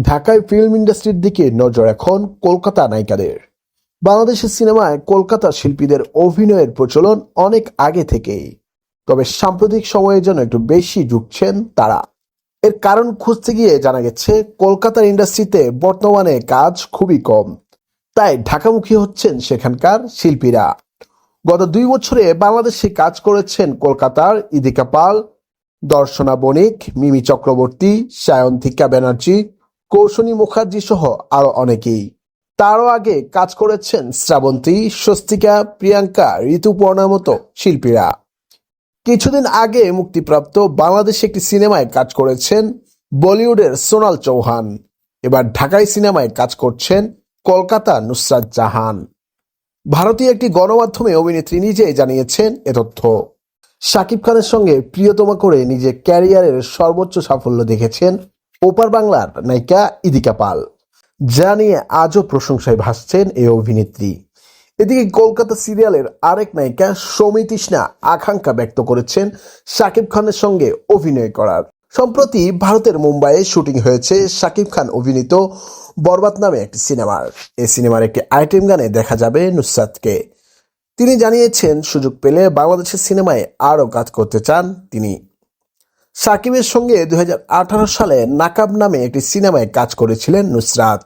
ঢাকায় ফিল্ম ইন্ডাস্ট্রির দিকে নজর এখন কলকাতা নায়িকাদের। বাংলাদেশের সিনেমায় কলকাতা শিল্পীদের অভিনয়ের প্রচলন অনেক আগে থেকেই। তবে সাম্প্রতিক সময়ে যেন একটু বেশি ঢুকছেন তারা। এর কারণ খুঁজতে গিয়ে জানা গেছে, কলকাতার ইন্ডাস্ট্রিতে বর্তমানে কাজ খুবই কম। তাই ঢাকামুখী হচ্ছেন সেখানকার শিল্পীরা। গত দুই বছরে বাংলাদেশে কাজ করেছেন কলকাতার ইদিকা পাল, দর্শনা বণিক, মিমি চক্রবর্তী, সায়ন্তিকা ব্যানার্জি কৌশনী মুখার্জি সহ আরও অনেকেই। তারও আগে কাজ করেছেন শ্রাবন্তী, স্বস্তিকা, প্রিয়াঙ্কা, ঋতুপর্ণার মতো শিল্পীরা। কিছুদিন আগে মুক্তিপ্রাপ্ত বাংলাদেশে একটি সিনেমায় কাজ করেছেন বলিউডের সোনাল চৌহান। এবার ঢাকাই সিনেমায় কাজ করছেন কলকাতা নুসরাত জাহান। ভারতীয় একটি গণমাধ্যমে অভিনেত্রী নিজেই জানিয়েছেন এ তথ্য। শাকিব খানের সঙ্গে প্রিয়তমা করে নিজের ক্যারিয়ারের সর্বোচ্চ সাফল্য দেখেছেন ওপার বাংলার নায়িকা ইদিকা পাল, যা নিয়ে আজও প্রশংসায় ভাসছেন এই অভিনেত্রী। এদিকে কলকাতা সিরিয়ালের আরেক নায়িকা সৌমিতৃষ্ণা আকাঙ্ক্ষা ব্যক্ত করেছেন শাকিব খানের সঙ্গে অভিনয় করার। সম্প্রতি ভারতের মুম্বাইয়ে শুটিং হয়েছে শাকিব খান অভিনীত বরবাদ নামে একটি সিনেমার এই সিনেমার একটি আইটেম গানে দেখা যাবে নুসরাতকে। তিনি জানিয়েছেন, সুযোগ পেলে বাংলাদেশের সিনেমায় আরও কাজ করতে চান তিনি। সাকিবের সঙ্গে দু হাজার আঠারো সালে নাকাব নামে একটি সিনেমায় কাজ করেছিলেন নুসরাত।